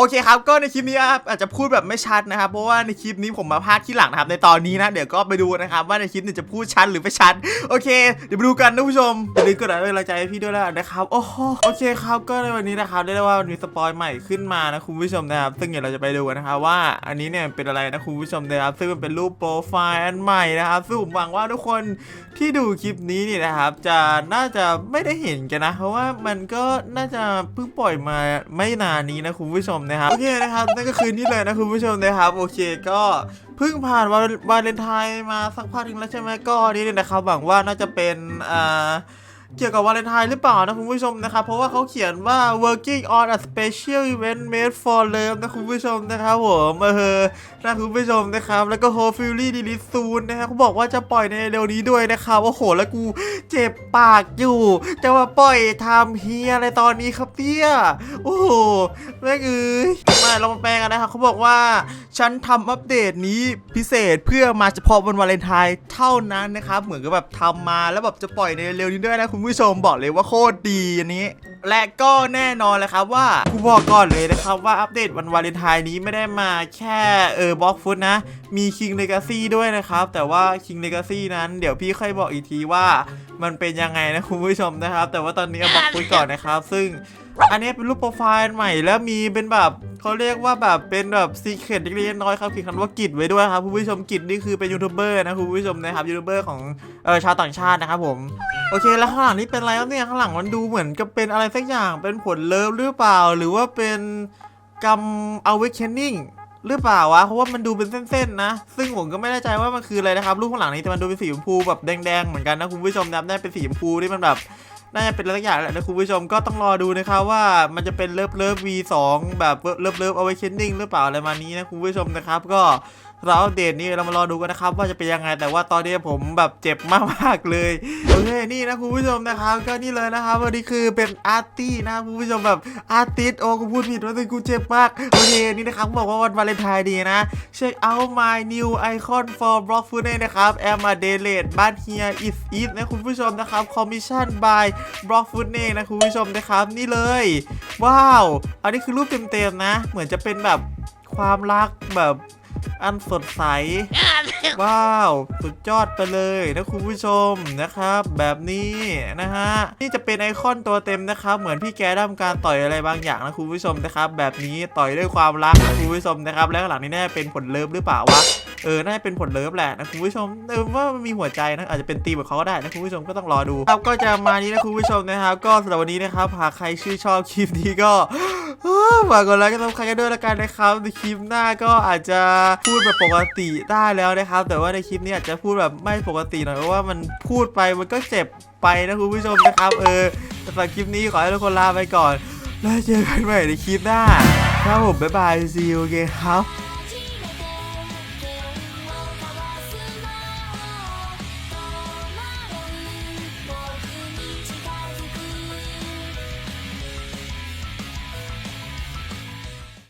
โอเคครับก็ในคลิปนี้ครับอาจจะพูดแบบไม่ชัดนะครับเพราะว่าในคลิปนี้ผมมาพากย์ที่หลังนะครับในตอนนี้นะเดี๋ยวก็ไปดูนะครับว่าในคลิปนี้จะพูดชัดหรือไม่ชัดโอเค เดี๋ยวไปดูกันนะผู้ชมอย่าลืมกดไลค์เป็นกำลังใจให้พี่ด้วยแล้วนะครับโอ้โหโอเคครับก็ในวันนี้นะครับได้ได้ว่ามีสปอยใหม่ขึ้นมานะคุณผู้ชมนะครับซึ่งเดี๋ยวเราจะไปดูกันนะครับว่าอันนี้เนี่ยเป็นอะไรนะคุณผู้ชมนะครับซึ่งมันเป็นรูปโปรไฟล์อันใหม่นะครับซึ่งผมหวังว่าทุกคนที่ดูคลิปนี้นี่นะครับ จะน่าจะไม่ได้เห็นกันนะ เพราะว่ามันก็น่าจะเพิ่งปล่อยมาไม่นานนี้นะคุณผู้ชมนะครับโอเคนะครับนั่นก็คือนี่เลยนะคุณผู้ชมนะครับโอเคก็เพิ่งผ่านวาวาเลนไทน์มาสักพักหนึงแล้วใช่ไหมก็นี่เลยนะครับหวังว่าน่าจะเป็นอ่าเกี่ยวกับวาเลนไทน์หรือเปล่านะคุณผู้ชมนะครับ เพราะว่าเขาเขียนว่า working on a special event made for love นะคุณผู้ชมนะครับผมเออนะคุณผู้ชมนะครับ แล้วก็ hopefully release soon นะครับเขาบอกว่าจะปล่อยในเร็วนี้ด้วยนะครับโอ้โห แล้วกูเจ็บปากอยู่ จะมาปล่อยทำเฮียอะไรตอนนี้ครับเนี่ยโอ้โห แม่งเอ้ยมาเรามาแปลกันนะครับเขาบอกว่าฉันทำอัปเดตนี้พิเศษเพื่อมาเฉพาะวันวาเลนไทน์เท่านั้นนะครับเหมือนกับแบบทำมาแล้วแบบจะปล่อยในเร็วนี้ด้วยนะคุณผู้ชมบอกเลยว่าโคตรดีอันนี้ และก็แน่นอนเลยครับว่ากูบอกก่อนเลยนะครับว่าอัปเดตวันวาเลนไทน์นี้ไม่ได้มาแค่เออบล็อกฟุตนะ มี King Legacy ด้วยนะครับ แต่ว่า King Legacy นั้นเดี๋ยวพี่ค่อยบอกอีกทีว่ามันเป็นยังไงนะคุณผู้ชมนะครับ แต่ว่าตอนนี้เอาบล็อกฟุตก่อนนะครับ ซึ่ง อันนี้เป็นรูปโปรไฟล์ใหม่แล้วมีเป็นแบบเขาเรียกว่าแบบเป็นแบบซีเครตเล็กๆน้อยครับเขียนคำว่ากิจไว้ด้วยครับคุณผู้ชมกิจนี่คือเป็นยูทูบเบอร์นะคุณผู้ชมนะครับยูทูบเบอร์ของเออชาวต่างชาตินะครับผมโอเคแล้วข้างหลังนี่เป็นอะไรครับเนี่ยข้างหลังมันดูเหมือนกับเป็นอะไรสักอย่างเป็นผลเลิฟหรือเปล่า หรือว่าเป็นกรรม awakening หรือเปล่าวะเพราะว่ามันดูเป็นเส้นๆนะ ซึ่งผมก็ไม่แน่ใจว่ามันคืออะไรนะครับรูปข้างหลังนี้แต่มันดูเป็นสีชมพูแบบแดงๆเหมือนกันนะคุณผู้ชมนะครับได้เป็นสีชมพูที่มันแบบ น่าจะเป็นอะไรอย่างแหละนะคุณผู้ชมก็ต้องรอดูนะครับว่ามันจะเป็นเลิฟเลิฟ V2 แบบเลิฟเลิฟเอาไว้เคนดิ้งหรือเปล่าอะไรมานี้นะคุณผู้ชมนะครับก็ เราอัปเดตนี้เรามารอดูกันนะครับ ว่าจะเป็นยังไงแต่ว่าตอนนี้ผมแบบเจ็บมากๆเลยโอเคนี่นะคุณผู้ชมนะครับ ก็นี่เลยนะครับวันนี้คือเป็นอาร์ตี้นะคุณผู้ชมแบบอาร์ติสโอ้กูพูดผิดว่าแต่กูเจ็บมากโอเคนี่นะครับบอกว่าวันวาเลนไทน์ดีนะ check out my new icon for block food นะครับ am a delayed but here is it นะคุณผู้ชมนะครับ commission by block food นะคุณผู้ชมนะครับนี่เลย ว้าว อันนี้คือรูปเต็มๆนะ เหมือนจะเป็นแบบความรักแบบ อันสดใส ว้าว สุดยอดไปเลยนะคุณผู้ชมนะครับ แบบนี้นะฮะ นี่จะเป็นไอคอนตัวเต็มนะครับ เหมือนพี่แกทำการต่อยอะไรบางอย่างนะคุณผู้ชมนะครับ แบบนี้ต่อยด้วยความรักนะคุณผู้ชมนะครับ แล้วข้างหลังนี้น่าจะเป็นผลเลิฟหรือเปล่าวะเออ น่าจะเป็นผลเลิฟแหละนะคุณผู้ชม เออว่ามันมีหัวใจนะ อาจจะเป็นตีมของเขาก็ได้นะคุณผู้ชมก็ต้องรอดู ครับ ก็จะมานี้นะคุณผู้ชมนะครับ ก็สำหรับวันนี้นะครับ หากใครชื่นชอบคลิปนี้ก็ ฝากกดไลค์กันใครกันด้วยละกันนะครับในคลิปหน้าก็อาจจะพูดแบบปกติได้แล้วนะครับ แต่ว่าในคลิปนี้อาจจะพูดแบบไม่ปกติหน่อยเพราะว่ามันพูดไปมันก็เจ็บไปนะคุณผู้ชมนะครับ เออสำหรับคลิปนี้ขอให้ทุกคนลาไปก่อน แล้วเจอกันใหม่ในคลิปหน้าครับผมบ๊ายบายซีโอเคครับ